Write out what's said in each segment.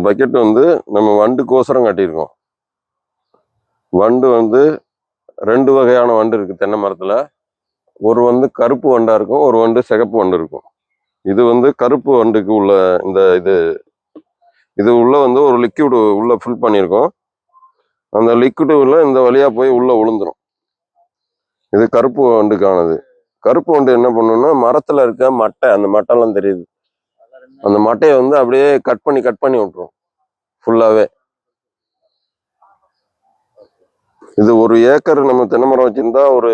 இந்த பக்கெட் வந்து நம்ம வண்டுக்கோசரம் கட்டியிருக்கோம். வண்டு வந்து ரெண்டு வகையான வண்டு இருக்குது தென்னை மரத்தில். ஒரு வந்து கருப்பு வண்டாக இருக்கும் ஒரு வண்டு சிகப்பு வண்டு இருக்கும். இது வந்து கருப்பு வண்டுக்கு உள்ள இந்த இது இது உள்ளே வந்து ஒரு லிக்யூடு உள்ளே ஃபில் பண்ணியிருக்கோம். அந்த லிக்யூடு உள்ள இந்த வழியா போய் உள்ளே விழுந்துடும் இது கருப்பு வண்டுக்கானது. கருப்பு வண்டு என்ன பண்ணுன்னா மரத்தில் இருக்க மட்டை அந்த மட்டைலாம் தெரியுது. அந்த மட்டையை வந்து அப்படியே கட் பண்ணி கட் பண்ணி விட்டுரும். ஃபுல்லாகவே இது ஒரு ஏக்கர் நம்ம தென்னை மரம் வச்சிருந்தா ஒரு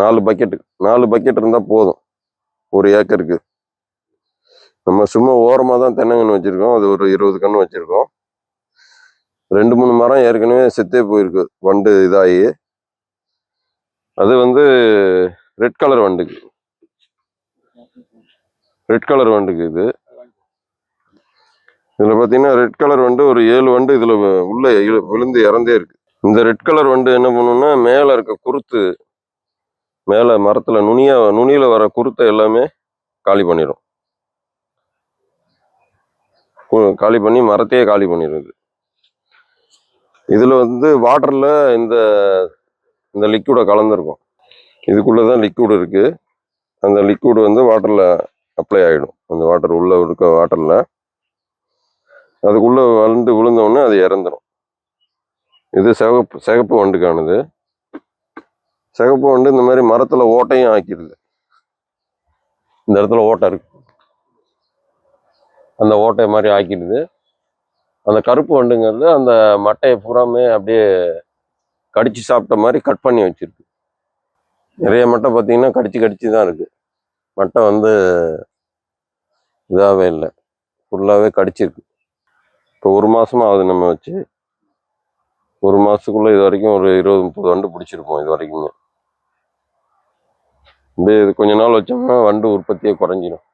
நாலு பக்கெட்டு நாலு பக்கெட் இருந்தால் போதும் ஒரு ஏக்கருக்கு. நம்ம சும்மா ஓரமாக தான் தென்னங்கன்று வச்சுருக்கோம் அது ஒரு இருபது கன்று வச்சுருக்கோம். ரெண்டு மூணு மரம் ஏற்கனவே செத்தே போயிருக்கு வண்டு இதாகி. அது வந்து ரெட் கலர் வண்டுக்கு. ரெட் கலர் வண்டுக்கு இது. இதில் பார்த்தீங்கன்னா ரெட் கலர் வண்டு ஒரு ஏழு வண்டு இதுல உள்ளே உள்ள விழுந்து இறந்தே இருக்கு. இந்த ரெட் கலர் வண்டு என்ன பண்ணுன்னா மேல இருக்க குருத்து மேலே மரத்துல நுனியா நுனியில வர குருத்தை எல்லாமே காலி பண்ணிடும் காலி பண்ணி மரத்தையே காலி பண்ணிடுது இதில் வந்து வாட்டர்ல இந்த இந்த லிக்விட கலந்துருக்கும். இதுக்குள்ளே தான் லிக்விட் இருக்கு. அந்த லிக்விட் வந்து வாட்டரில் அப்ளை ஆகிடும் அந்த வாட்டர் உள்ளே இருக்க வாட்டரில் அதுக்குள்ளே வளர்ந்து விழுந்தோடனே அது இறந்துடும் இது சிகப்பு சிகப்பு வண்டுக்கானது. சிகப்பு வண்டு இந்த மாதிரி மரத்தில் ஓட்டையும் ஆக்கிடுது இந்த இடத்துல ஓட்டை இருக்கு. அந்த ஓட்டை மாதிரி ஆக்கிடுது. அந்த கருப்பு வண்டுங்கிறது அந்த மட்டையை பூராமே அப்படியே கடிச்சு சாப்பிட்ட மாதிரி கட் பண்ணி வச்சிருக்கு. நிறைய மட்டை பார்த்தீங்கன்னா கடிச்சு கடிச்சு தான் இருக்குது மட்டை வந்து இதாகவே இல்லை. ஃபுல்லாகவே கடிச்சிருக்கு. இப்போ ஒரு மாதமாக ஆகுது நம்ம வச்சு. ஒரு மாதத்துக்குள்ளே இது வரைக்கும் ஒரு இருபது முப்பது வண்டு பிடிச்சிருப்போம் இது வரைக்குமே. இப்படியே இது கொஞ்ச நாள் வச்சோம்னா வண்டு உற்பத்தியே குறைஞ்சிடும்